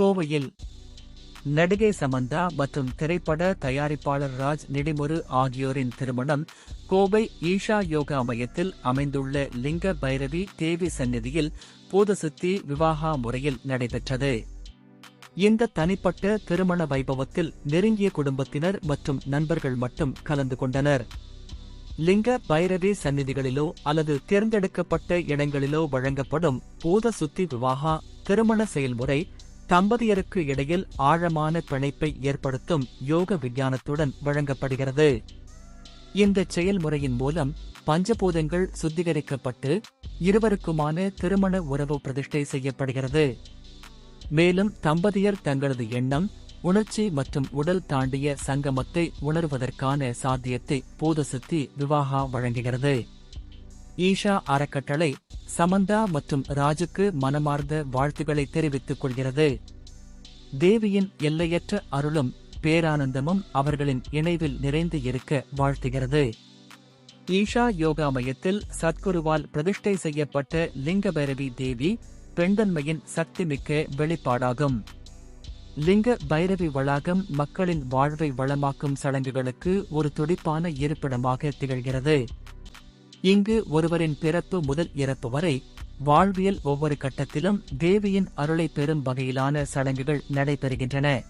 கோவையில் நடிகை சமந்தா மற்றும் திரைப்பட தயாரிப்பாளர் ராஜ் நெடிமுரு ஆகியோரின் திருமணம் கோவை ஈஷா யோகா மையத்தில் அமைந்துள்ள லிங்க பைரவி தேவி சந்நிதியில் பூதசுத்தி விவாகா முறையில் நடைபெற்றது. இந்த தனிப்பட்ட திருமண வைபவத்தில் நெருங்கிய குடும்பத்தினர் மற்றும் நண்பர்கள் மட்டும் கலந்து கொண்டனர். லிங்க பைரவி சந்நிதிகளிலோ அல்லது தேர்ந்தெடுக்கப்பட்ட இடங்களிலோ வழங்கப்படும் பூத சுத்தி விவாகா திருமண செயல்முறை தம்பதியருக்கு இடையில் ஆழமான பிணைப்பை ஏற்படுத்தும் யோக விஞ்ஞானத்துடன் வழங்கப்படுகிறது. இந்த செயல்முறையின் மூலம் பஞ்சபூதங்கள் சுத்திகரிக்கப்பட்டு இருவருக்குமான திருமண உறவு பிரதிஷ்டை செய்யப்படுகிறது. மேலும் தம்பதியர் தங்களது எண்ணம் உணர்ச்சி மற்றும் உடல் தாண்டிய சங்கமத்தை உணர்வதற்கான சாத்தியத்தை பூதசுத்தி விவாகா வழங்குகிறது. ஈஷா அறக்கட்டளை சமந்தா மற்றும் ராஜுக்கு மனமார்ந்த வாழ்த்துக்களை தெரிவித்துக் கொள்கிறது. தேவியின் எல்லையற்ற அருளும் பேரானந்தமும் அவர்களின் இணைவில் நிறைந்து இருக்க வாழ்த்துகிறது. ஈஷா யோகா மையத்தில் சத்குருவால் பிரதிஷ்டை செய்யப்பட்ட லிங்க பைரவி தேவி பெண்தன்மையின் சக்திமிக்க வெளிப்பாடாகும். லிங்க பைரவி வளாகம் மக்களின் வாழ்வை வளமாக்கும் சடங்குகளுக்கு ஒரு துடிப்பான இருப்பிடமாக திகழ்கிறது. இங்கு ஒருவரின் பிறப்பு முதல் இறப்பு வரை வாழ்வியல் ஒவ்வொரு கட்டத்திலும் தேவியின் அருளை பெறும் வகையிலான சடங்குகள் நடைபெறுகின்றன.